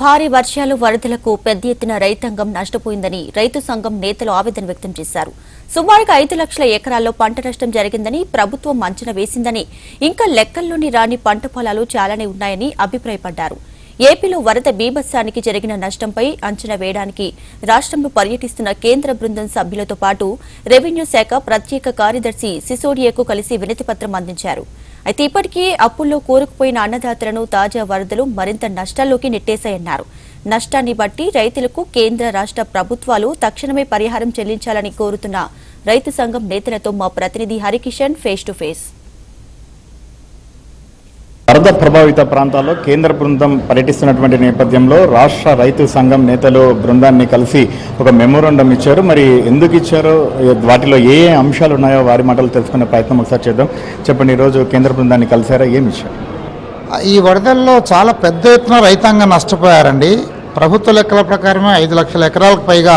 భారీ వర్షాలు వరదలకు పెద్ద ఎత్తున రైతాంగం నష్టపోయిందని రైతు సంఘం నేతలు ఆవేదన వ్యక్తం చేశారు. సుమారుగా ఐదు లక్షల ఎకరాల్లో పంట నష్టం జరిగిందని ప్రభుత్వం అంచనా వేసిందని ఇంకా లెక్కల్లోని రాని పంట పొలాలు చాలానే ఉన్నాయని అభిప్రాయపడ్డారు. ఏపీలో వరద బీభత్సానికి జరిగిన నష్టంపై అంచనా వేయడానికి రాష్ట్రంలో పర్యటిస్తున్న కేంద్ర బృందం సభ్యులతో పాటు రెవెన్యూ శాఖ ప్రత్యేక కార్యదర్శి సిసోడియాకు కలిసి వినతిపత్రం అందించారు. అయితే ఇప్పటికే అప్పుల్లో కోరుకుపోయిన అన్నదాతలను తాజా వరదలు మరింత నష్టాల్లోకి నెట్టేశాయన్నారు. నష్టాన్ని బట్టి రైతులకు కేంద్ర రాష్ట్ర ప్రభుత్వాలు తక్షణమే పరిహారం చెల్లించాలని కోరుతున్న రైతు సంఘం నేతలతో మా ప్రతినిధి హరికిషన్ ఫేస్ టు ఫేస్. వరద ప్రభావిత ప్రాంతాల్లో కేంద్ర బృందం పర్యటిస్తున్నటువంటి నేపథ్యంలో రాష్ట్ర రైతు సంఘం నేతలు బృందాన్ని కలిసి ఒక మెమోరాండం ఇచ్చారు. మరి ఎందుకు ఇచ్చారో వాటిలో ఏ ఏ అంశాలు ఉన్నాయో వారి మాటలు తెలుసుకునే ప్రయత్నం ఒకసారి చేద్దాం. చెప్పండి ఈరోజు కేంద్ర బృందాన్ని కలిసారా ఏమి ఇచ్చారు? ఈ వరదల్లో చాలా పెద్ద ఎత్తున రైతాంగం నష్టపోయారండి. ప్రభుత్వ లెక్కల ప్రకారమే ఐదు లక్షల ఎకరాలకు పైగా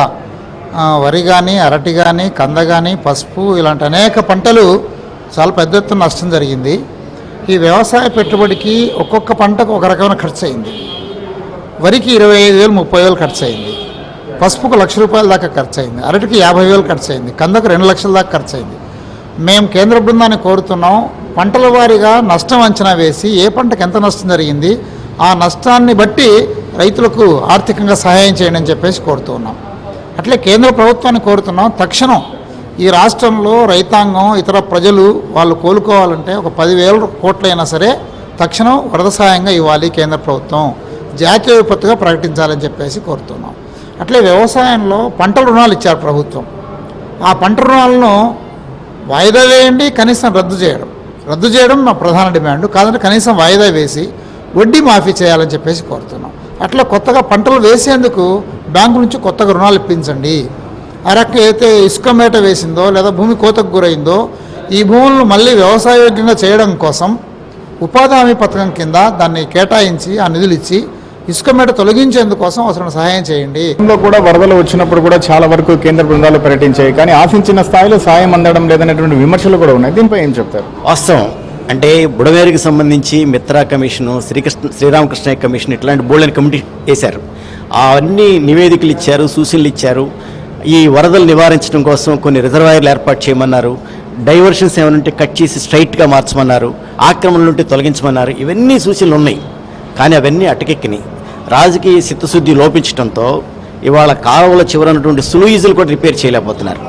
వరి కానీ అరటి కానీ కంద కానీ పసుపు ఇలాంటి అనేక పంటలు చాలా పెద్ద ఎత్తున నష్టం జరిగింది. ఈ వ్యవసాయ పెట్టుబడికి ఒక్కొక్క పంటకు ఒక రకమైన ఖర్చు అయింది వరికి ఇరవై ఐదు వేలు ముప్పై వేలు ఖర్చు అయింది పసుపుకు లక్ష రూపాయల దాకా ఖర్చు అయింది అరటికి యాభై వేలు ఖర్చు అయింది కందకు రెండు లక్షల దాకా ఖర్చు అయింది మేము కేంద్ర బృందాన్ని కోరుతున్నాం పంటల వారీగా నష్టం అంచనా వేసి ఏ పంటకు ఎంత నష్టం జరిగింది ఆ నష్టాన్ని బట్టి రైతులకు ఆర్థికంగా సహాయం చేయండి అని చెప్పేసి కోరుతూ ఉన్నాం. అట్లే కేంద్ర ప్రభుత్వాన్ని కోరుతున్నాం. తక్షణం ఈ రాష్ట్రంలో రైతాంగం ఇతర ప్రజలు వాళ్ళు కోలుకోవాలంటే ఒక పదివేల కోట్లైనా సరే తక్షణం వరద సహాయంగా ఇవ్వాలి కేంద్ర ప్రభుత్వం. జాతీయ విపత్తుగా ప్రకటించాలని చెప్పేసి కోరుతున్నాం. అట్లే వ్యవసాయంలో పంట రుణాలు ఇచ్చారు ప్రభుత్వం. ఆ పంట రుణాలను వాయిదా వేయండి కనీసం రద్దు చేయడం. రద్దు చేయడం మా ప్రధాన డిమాండ్. కాదంటే కనీసం వాయిదా వేసి వడ్డీ మాఫీ చేయాలని చెప్పేసి కోరుతున్నాం. అట్లా కొత్తగా పంటలు వేసేందుకు బ్యాంకు నుంచి కొత్తగా రుణాలు ఇప్పించండి. ఆ రకంగా అయితే ఇసుక మేట వేసిందో లేదా భూమి కోతకు గురైందో ఈ భూములను మళ్ళీ వ్యవసాయయోగ్యంగా చేయడం కోసం ఉపాధి హామీ పథకం కింద దాన్ని కేటాయించి ఆ నిధులు ఇచ్చి ఇసుక మేట తొలగించేందుకోసం అవసరం సహాయం చేయండి. కూడా వరదలు వచ్చినప్పుడు కూడా చాలా వరకు కేంద్ర బృందాలు పర్యటించాయి. కానీ ఆశించిన స్థాయిలో సాయం అందడం లేదనేటువంటి విమర్శలు కూడా ఉన్నాయి. దీనిపై ఏం చెప్తారు? వాస్తవం. అంటే బుడమేరుకి సంబంధించి మిత్రా కమిషను శ్రీకృష్ణ శ్రీరామకృష్ణ కమిషన్ ఇట్లాంటి బోల్డెన్ కమిటీ వేశారు. అవన్నీ నివేదికలు ఇచ్చారు సూచనలు ఇచ్చారు. ఈ వరదలు నివారించడం కోసం కొన్ని రిజర్వాయర్లు ఏర్పాటు చేయమన్నారు. డైవర్షన్స్ ఏమైనా ఉంటే కట్ చేసి స్ట్రైట్గా మార్చమన్నారు. ఆక్రమణలు ఉంటే తొలగించమన్నారు. ఇవన్నీ సూచనలు ఉన్నాయి. కానీ అవన్నీ అటకెక్కినాయి. రాజకీయ చిత్తశుద్ధి లోపించడంతో ఇవాళ కాలువల చివరనటువంటి సులుయిజులు కూడా రిపేర్ చేయలేకపోతున్నారు.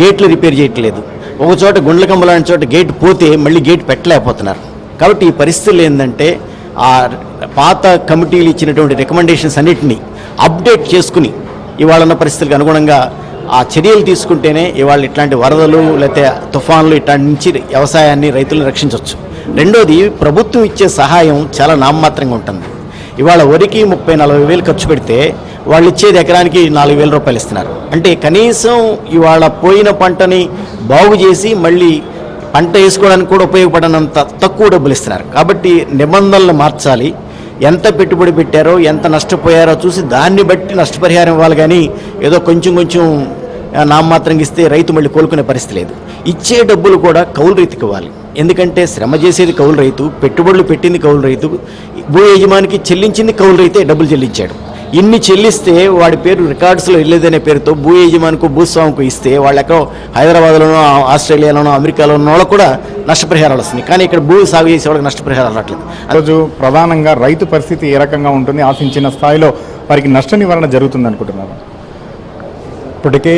గేట్లు రిపేర్ చేయట్లేదు. ఒక చోట గుండ్లకంబ లాంటి చోట గేట్ పోతే మళ్ళీ గేట్ పెట్టలేకపోతున్నారు. కాబట్టి ఈ పరిస్థితులు ఏంటంటే ఆ పాత కమిటీలు ఇచ్చినటువంటి రికమెండేషన్స్ అన్నిటినీ అప్డేట్ చేసుకుని ఇవాళ ఉన్న పరిస్థితులకు అనుగుణంగా ఆ చర్యలు తీసుకుంటేనే ఇవాళ ఇట్లాంటి వరదలు లేకపోతే తుఫాన్లు ఇట్లాంటి నుంచి వ్యవసాయాన్ని రైతులను రక్షించవచ్చు. రెండోది ప్రభుత్వం ఇచ్చే సహాయం చాలా నామమాత్రంగా ఉంటుంది. ఇవాళ వరికి ముప్పై నలభై వేలు ఖర్చు పెడితే వాళ్ళు ఇచ్చేది ఎకరానికి నాలుగు వేల రూపాయలు ఇస్తున్నారు. అంటే కనీసం ఇవాళ పోయిన పంటని బాగు చేసి మళ్ళీ పంట వేసుకోవడానికి కూడా ఉపయోగపడనంత తక్కువ డబ్బులు ఇస్తున్నారు. కాబట్టి నిబంధనలు మార్చాలి. ఎంత పెట్టుబడి పెట్టారో ఎంత నష్టపోయారో చూసి దాన్ని బట్టి నష్టపరిహారం ఇవ్వాలి కానీ ఏదో కొంచెం కొంచెం నామమాత్రం నామమాత్రంగా ఇస్తే రైతు మళ్ళీ కోలుకునే పరిస్థితి లేదు. ఇచ్చే డబ్బులు కూడా కౌలు రైతుకి ఇవ్వాలి. ఎందుకంటే శ్రమ చేసేది కౌలు రైతు పెట్టుబడులు పెట్టింది కౌలు రైతు భూ యజమానికి చెల్లించింది కౌలు రైతే డబ్బులు చెల్లించాడు. ఇన్ని చెల్లిస్తే వాడి పేరు రికార్డ్స్లో వెళ్ళేదనే పేరుతో భూ యజమానికి భూస్వామికి ఇస్తే వాళ్ళు ఎక్కడో హైదరాబాద్లోనో ఆస్ట్రేలియాలోనో అమెరికాలో ఉన్న వాళ్ళకు కూడా నష్టపరిహారాలు వస్తున్నాయి. కానీ ఇక్కడ భూ సాగు చేసే వాళ్ళకి నష్టపరిహారాలు రావట్లేదు. రోజు ప్రధానంగా రైతు పరిస్థితి ఏ రకంగా ఉంటుంది ఆశించిన స్థాయిలో వారికి నష్ట నివారణ జరుగుతుంది అనుకుంటున్నారు? ఇప్పటికే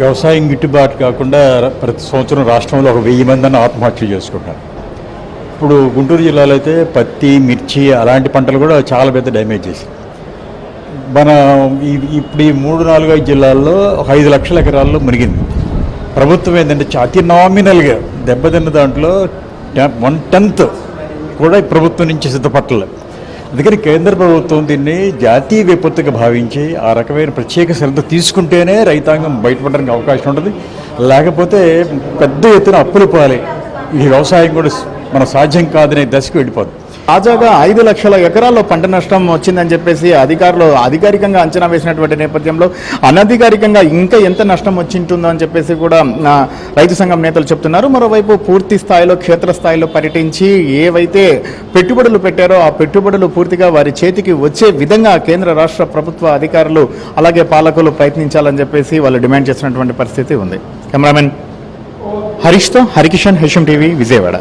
వ్యవసాయం గిట్టుబాటు కాకుండా ప్రతి సంవత్సరం రాష్ట్రంలో ఒక వెయ్యి మందిని ఆత్మహత్య చేసుకుంటారు. ఇప్పుడు గుంటూరు జిల్లాలో అయితే పత్తి మిర్చి అలాంటి పంటలు కూడా చాలా పెద్ద డ్యామేజ్ చేసింది. మన ఇప్పుడు ఈ మూడు నాలుగు ఐదు జిల్లాల్లో ఒక ఐదు లక్షల ఎకరాల్లో మునిగింది. ప్రభుత్వం ఏంటంటే అతి నామినల్గా దెబ్బతిన్న దాంట్లో వన్ టెన్త్ కూడా ప్రభుత్వం నుంచి సిద్ధపట్టలేదు అందుకని కేంద్ర ప్రభుత్వం దీన్ని జాతీయ విపత్తుగా భావించి ఆ రకమైన ప్రత్యేక శ్రద్ధ తీసుకుంటేనే రైతాంగం బయటపడడానికి అవకాశం ఉంటుంది. లేకపోతే పెద్ద ఎత్తున అప్పులు పోవాలి. ఈ వ్యవసాయం కూడా మన సాధ్యం కాదనే దశకు వెళ్ళిపోతుంది తాజాగా ఐదు లక్షల ఎకరాల్లో పంట నష్టం వచ్చిందని చెప్పేసి అధికారులు అధికారికంగా అంచనా వేసినటువంటి నేపథ్యంలో అనధికారికంగా ఇంకా ఎంత నష్టం వచ్చింటుందో అని చెప్పేసి కూడా రైతు సంఘం నేతలు చెప్తున్నారు. మరోవైపు పూర్తి స్థాయిలో క్షేత్రస్థాయిలో పర్యటించి ఏవైతే పెట్టుబడులు పెట్టారో ఆ పెట్టుబడులు పూర్తిగా వారి చేతికి వచ్చే విధంగా కేంద్ర రాష్ట్ర ప్రభుత్వ అధికారులు అలాగే పాలకులు ప్రయత్నించాలని చెప్పేసి వాళ్ళు డిమాండ్ చేసినటువంటి పరిస్థితి ఉంది. కెమెరామెన్ హరీష్తో హరికిషన్ హెచ్ఎం టీవీ విజయవాడ.